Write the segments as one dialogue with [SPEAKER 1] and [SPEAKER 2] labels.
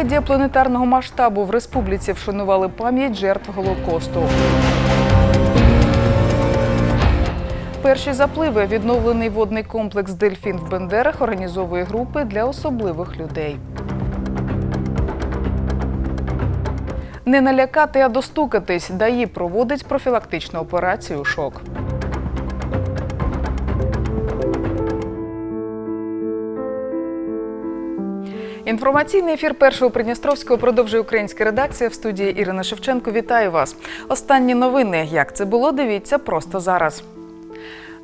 [SPEAKER 1] Трагедія планетарного масштабу в республіці вшанували пам'ять жертв Голокосту. Перші запливи відновлений водний комплекс Дельфін в Бендерах організовує групи для особливих людей. Не налякати, а достукатись. ДАІ проводить профілактичну операцію Шок. Інформаційний ефір першого Придністровського продовжує українська редакція в студії Ірина Шевченко. Вітаю вас. Останні новини. Як це було? Дивіться просто зараз.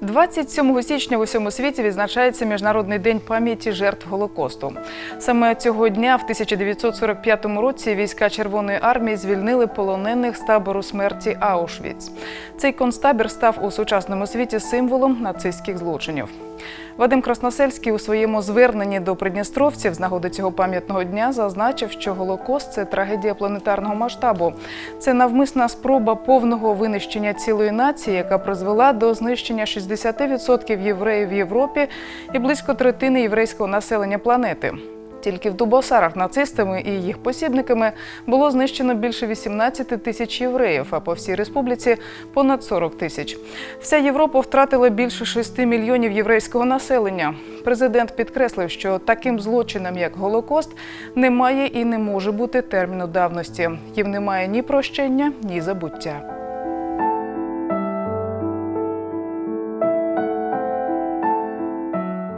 [SPEAKER 1] 27 січня в усьому світі відзначається Міжнародний день пам'яті жертв Голокосту. Саме цього дня, в 1945 році, війська Червоної армії звільнили полонених з табору смерті Аушвіц. Цей концтабір став у сучасному світі символом нацистських злочинів. Вадим Красносельський у своєму зверненні до придністровців з нагоди цього пам'ятного дня зазначив, що Голокост це трагедія планетарного масштабу. Це навмисна спроба повного винищення цілої нації, яка призвела до знищення 60% євреїв в Європі і близько третини єврейського населення планети. Тільки в Дубосарах нацистами і їх посібниками було знищено більше 18 тисяч євреїв, а по всій республіці понад 40 тисяч. Вся Європа втратила більше 6 мільйонів єврейського населення. Президент підкреслив, що таким злочинам, як Голокост, немає і не може бути терміну давності. Їм немає ні прощення, ні забуття.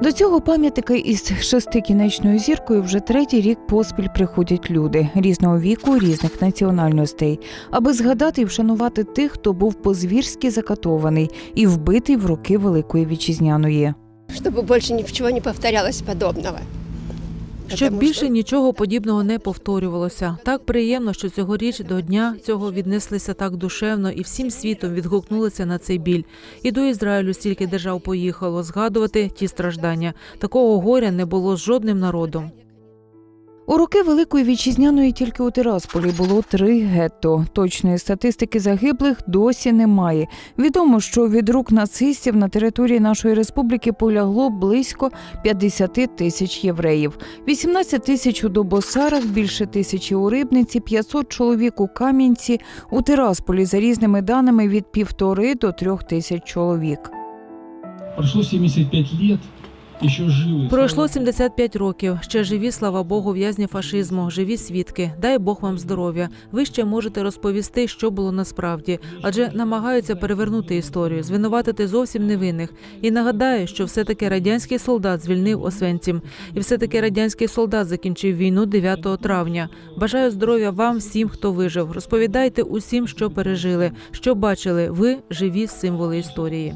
[SPEAKER 2] До цього пам'ятника із шестикінечною зіркою вже третій рік поспіль приходять люди різного віку, різних національностей, аби згадати і вшанувати тих, хто був по-звірськи закатований і вбитий в роки Великої Вітчизняної.
[SPEAKER 3] щоб більше нічого не повторялось подобного.
[SPEAKER 4] Щоб більше нічого подібного не повторювалося. Так приємно, що цьогоріч до дня цього віднеслися так душевно і всім світом відгукнулися на цей біль. І до Ізраїлю стільки держав поїхало згадувати ті страждання. Такого горя не було з жодним народом.
[SPEAKER 2] У роки Великої Вітчизняної тільки у Тирасполі було три гетто. Точної статистики загиблих досі немає. Відомо, що від рук нацистів на території нашої республіки полягло близько 50 тисяч євреїв, 18 тисяч у Добосарах, більше тисячі у Рибниці, 500 чоловік у Кам'янці, у Тирасполі за різними даними від півтори до трьох тисяч чоловік.
[SPEAKER 5] Прошло 75 лет, еще живы.
[SPEAKER 4] Пройшло 75 років. Ще живі, слава Богу, в'язні фашизму, живі свідки. Дай Бог вам здоров'я. Ви ще можете розповісти, що було насправді, адже намагаються перевернути історію, звинуватити зовсім невинних. І нагадаю, що все-таки радянський солдат звільнив Освенцім, і все-таки радянський солдат закінчив війну 9 травня. Бажаю здоров'я вам, всім, хто вижив. Розповідайте усім, що пережили, що бачили. Ви живі символи історії.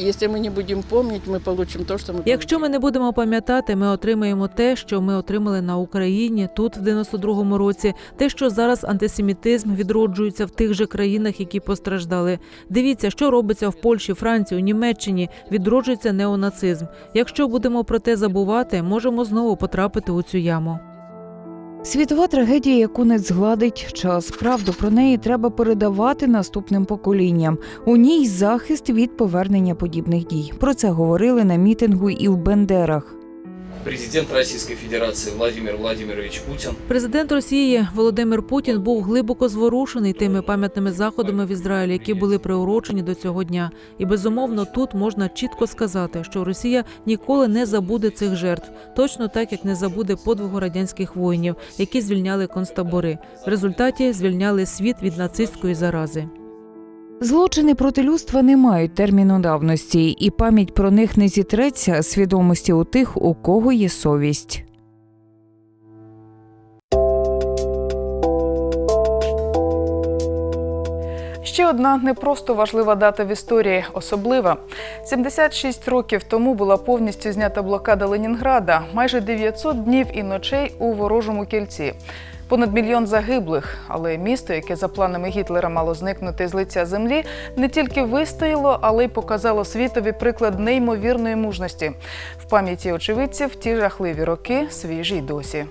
[SPEAKER 6] Если мы не будем помнить, мы получим то, что мы
[SPEAKER 4] Якщо ми не будемо пам'ятати, ми отримаємо те, що ми отримали на Україні тут в 92-му році. Те, що зараз антисемітизм відроджується в тих же країнах, які постраждали. Дивіться, що робиться в Польщі, Франції, у Німеччині. Відроджується неонацизм. Якщо будемо про те забувати, можемо знову потрапити у цю яму.
[SPEAKER 2] Світова трагедія, яку не згладить час. Правду про неї треба передавати наступним поколінням. У ній захист від повернення подібних дій. Про це говорили на мітингу і в Бендерах.
[SPEAKER 7] Президент Российской Федерации Владимир Владимирович Путин
[SPEAKER 4] Президент Росії Володимир Путін був глибоко зворушений тими пам'ятними заходами в Ізраїлі, які були приурочені до цього дня. І безумовно тут можна чітко сказати, що Росія ніколи не забуде цих жертв, точно так як не забуде подвигу радянських воїнів, які звільняли концтабори. В результаті звільняли світ від нацистської зарази.
[SPEAKER 2] Злочини проти людства не мають терміну давності, і пам'ять про них не зітреться свідомості у тих, у кого є совість.
[SPEAKER 1] Ще одна не просто важлива дата в історії, особлива. 76 років тому була повністю знята блокада Ленінграда, майже 900 днів і ночей у ворожому кільці. Понад мільйон загиблих, але місто, яке за планами Гітлера мало зникнути з лиця землі, не тільки вистояло, але й показало світові приклад неймовірної мужності. В пам'яті очевидців ті жахливі роки свіжі й досі.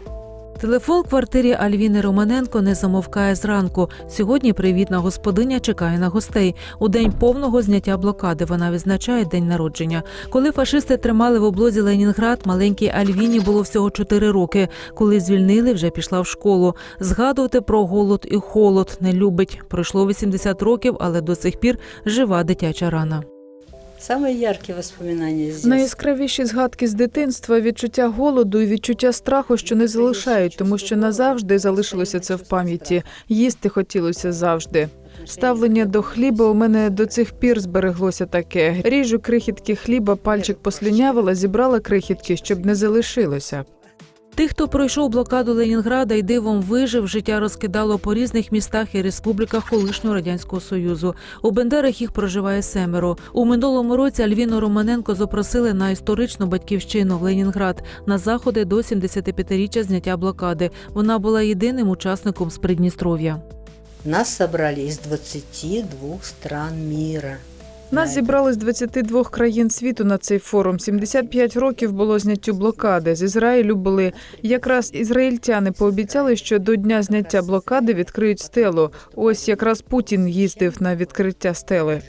[SPEAKER 4] Телефон в квартирі Альвіни Романенко не замовкає зранку. Сьогодні привітна господиня чекає на гостей. У день повного зняття блокади вона відзначає день народження. Коли фашисти тримали в облозі Ленінград, маленькій Альвіні було всього 4 роки. Коли звільнили, вже пішла в школу. Згадувати про голод і холод не любить. Пройшло 80 років, але до сих пір жива дитяча рана.
[SPEAKER 8] Самые яркі воспоминання з.
[SPEAKER 9] Найяскравіші згадки з дитинства відчуття голоду і відчуття страху, що не залишають, тому що назавжди залишилося це в пам'яті. Їсти хотілося завжди. Ставлення до хліба у мене до цих пір збереглося таке. Ріжу крихітки хліба, пальчик послюнявила, зібрала крихітки, щоб не залишилося.
[SPEAKER 4] Тих, хто пройшов блокаду Ленінграда і дивом вижив, життя розкидало по різних містах і республіках колишнього радянського союзу. У Бендерах їх проживає семеро. У минулому році Альвіну Романенко запросили на історичну батьківщину в Ленінград на заходи до 75-річчя зняття блокади. Вона була єдиним учасником з Придністров'я.
[SPEAKER 8] Нас собрали из 22 стран мира.
[SPEAKER 9] Нас зібрали з 22 країн світу на цей форум. 75 років було зняттю блокади. З Ізраїлю були якраз ізраїльтяни пообіцяли, що до дня зняття блокади відкриють стелу. Ось якраз Путін їздив на відкриття стели.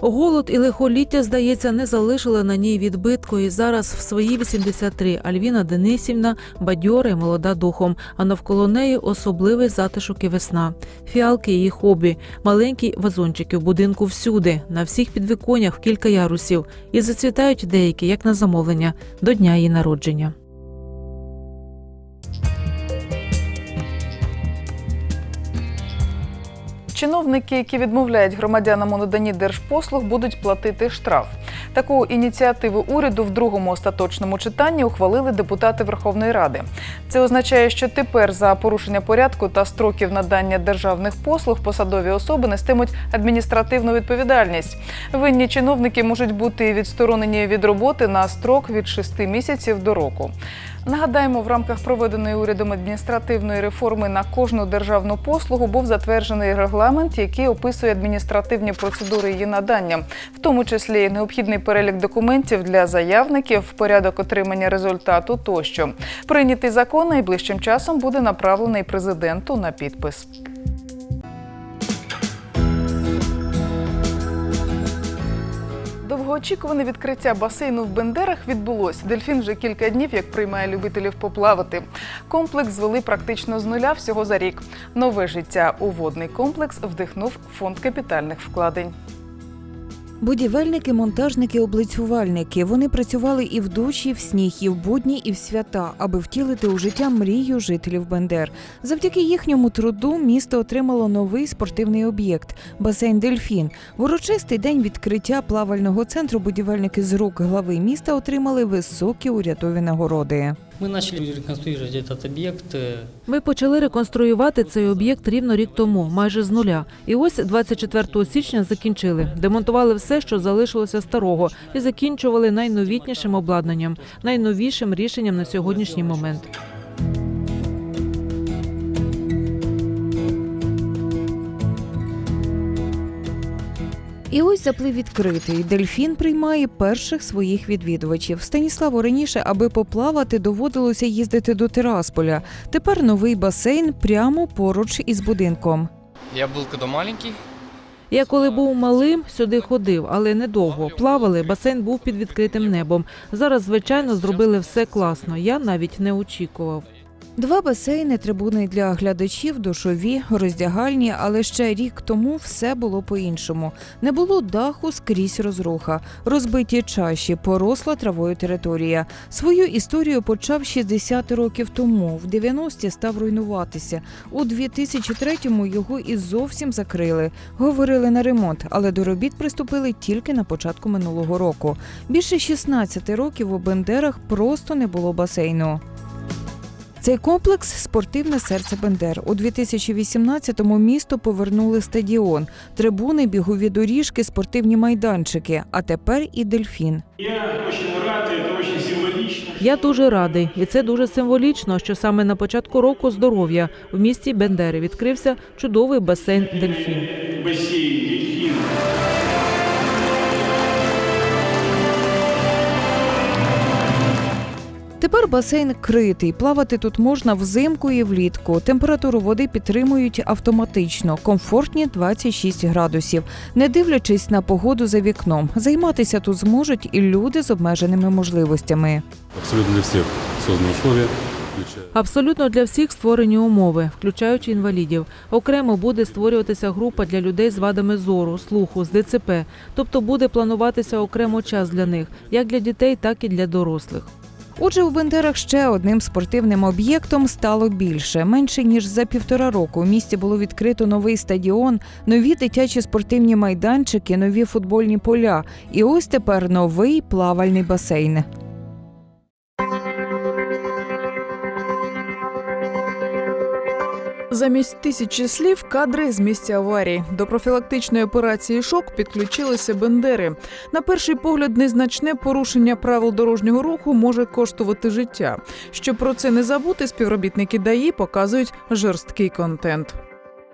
[SPEAKER 4] Голод і лихоліття, здається, не залишили на ній відбитку. І зараз в свої 83 Альвіна Денисівна бадьора і молода духом. А навколо неї особливий затишок і весна. Фіалки її хобі, маленькі вазончики в будинку всюди, на всіх підвіконнях кілька ярусів. І зацвітають деякі, як на замовлення, до дня її народження.
[SPEAKER 1] Чиновники, які відмовляють громадянам у наданні держпослуг, будуть платити штраф. Таку ініціативу уряду в другому остаточному читанні ухвалили депутати Верховної Ради. Це означає, що тепер за порушення порядку та строків надання державних послуг посадові особи нестимуть адміністративну відповідальність. Винні чиновники можуть бути відсторонені від роботи на строк від 6 місяців до року. Нагадаємо, в рамках проведеної урядом адміністративної реформи на кожну державну послугу був затверджений регламент, який описує адміністративні процедури її надання, в тому числі необхідний перелік документів для заявників, порядок отримання результату тощо. Прийнятий закон найближчим часом буде направлений президенту на підпис. Довгоочікуване відкриття басейну в Бендерах відбулось. Дельфін вже кілька днів як приймає любителів поплавати. Комплекс звели практично з нуля всього за рік. Нове життя у водний комплекс вдихнув фонд капітальних вкладень.
[SPEAKER 2] Будівельники, монтажники, облицювальники. Вони працювали і в дощ, і в сніг, і в будні, і в свята, аби втілити у життя мрію жителів Бендер. Завдяки їхньому труду місто отримало новий спортивний об'єкт басейн Дельфін. В урочистий день відкриття плавального центру будівельники з рук глави міста отримали високі урядові нагороди.
[SPEAKER 10] Мы начали реконструировать этот объект. э,
[SPEAKER 4] Ми почали реконструювати цей об'єкт рівно рік тому, майже з нуля. І ось 24 січня закінчили. Демонтували все, що залишилося старого, і закінчували найновітнішим обладнанням, найновішим рішенням на сьогоднішній момент.
[SPEAKER 2] І ось заплив відкритий. Дельфін приймає перших своїх відвідувачів. Станіславу раніше, аби поплавати, доводилося їздити до Тирасполя. Тепер новий басейн прямо поруч із будинком.
[SPEAKER 7] Я был когда маленький.
[SPEAKER 4] Я коли був малим, сюди ходив, але недовго. Плавали, басейн був під відкритим небом. Зараз, звичайно, зробили все класно. Я навіть не очікував.
[SPEAKER 2] Два басейни, трибуни для глядачів, душові, роздягальні, але ще рік тому все було по-іншому. Не було даху скрізь розруха, розбиті чаші, поросла травою територія. Свою історію почав 60 років тому. В 90-ті став руйнуватися. У 2003-му його і зовсім закрили. Говорили на ремонт, але до робіт приступили тільки на початку минулого року. Більше 16 років у Бендерах просто не було басейну. Цей комплекс спортивне серце Бендер. У 2018-му місто повернули стадіон, трибуни, бігові доріжки, спортивні майданчики. А тепер і дельфін.
[SPEAKER 4] Я дуже радий, і це дуже символічно, що саме на початку року здоров'я в місті Бендери відкрився чудовий басейн Дельфін.
[SPEAKER 2] Тепер басейн критий. Плавати тут можна взимку і влітку. Температуру води підтримують автоматично, комфортні 26 градусів, не дивлячись на погоду за вікном. Займатися тут зможуть і люди з обмеженими можливостями.
[SPEAKER 11] Абсолютно для всех созданы условия, включая
[SPEAKER 4] Абсолютно для всіх створені умови, включаючи інвалідів. Окремо буде створюватися група для людей з вадами зору, слуху, з ДЦП. Тобто буде плануватися окремо час для них, як для дітей, так і для дорослих.
[SPEAKER 2] Отже, у Бендерах ще одним спортивним об'єктом стало більше. Менше ніж за півтора року у місті було відкрито новий стадіон, нові дитячі спортивні майданчики, нові футбольні поля. І ось тепер новий плавальний басейн.
[SPEAKER 1] Замість тисячі слів кадри з місця аварії. До профілактичної операції шок підключилися бендери. На перший погляд, незначне порушення правил дорожнього руху може коштувати життя. Щоб про це не забути, співробітники ДАІ показують жорсткий контент.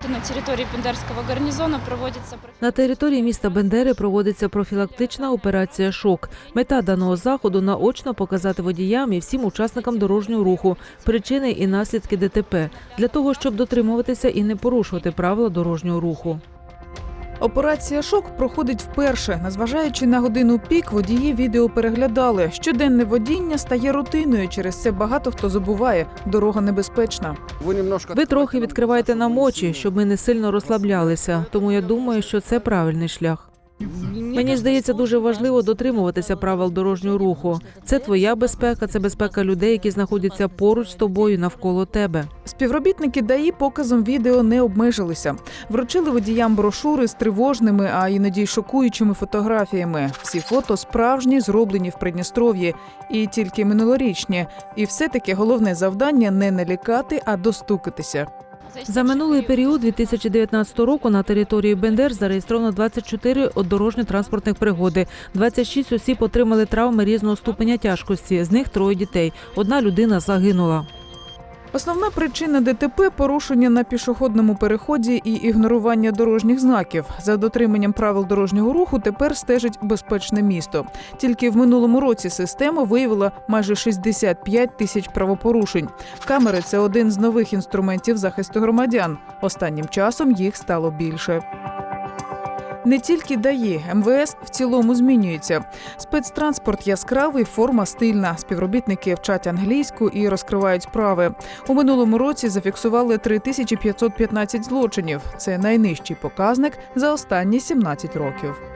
[SPEAKER 12] На території Бендерського гарнізону проводиться
[SPEAKER 4] На території міста Бендери проводиться профілактична операція Шок. Мета даного заходу наочно показати водіям і всім учасникам дорожнього руху причини і наслідки ДТП для того, щоб дотримуватися і не порушувати правила дорожнього руху.
[SPEAKER 1] Операція шок проходить вперше. Незважаючи на годину пік, водії відео переглядали. Щоденне водіння стає рутиною. Через це багато хто забуває. Дорога небезпечна.
[SPEAKER 4] Ви трохи відкриваєте нам очі, щоб ми не сильно розслаблялися. Тому я думаю, що це правильний шлях. Мені здається, дуже важливо дотримуватися правил дорожнього руху. Це твоя безпека, це безпека людей, які знаходяться поруч з тобою навколо тебе.
[SPEAKER 1] Співробітники ДАІ показом відео не обмежилися. Вручили водіям брошури з тривожними, а іноді й шокуючими фотографіями. Всі фото справжні, зроблені в Придністров'ї, і тільки минулорічні. І все-таки головне завдання не налякати, а достукатися.
[SPEAKER 4] За минулий період 2019 року на території Бендер зареєстровано 24 дорожньо-транспортних пригоди. 26 осіб отримали травми різного ступеня тяжкості. З них троє дітей. Одна людина загинула.
[SPEAKER 1] Основна причина ДТП порушення на пішохідному переході і ігнорування дорожніх знаків. За дотриманням правил дорожнього руху тепер стежить безпечне місто. Тільки в минулому році система виявила майже 65 тисяч правопорушень. Камери це один з нових інструментів захисту громадян. Останнім часом їх стало більше. Не тільки дає МВС в цілому змінюється. Спецтранспорт яскравий, форма стильна. Співробітники вчать англійську і розкривають справи. У минулому році зафіксували 3515 злочинів. Це найнижчий показник за останні 17 років.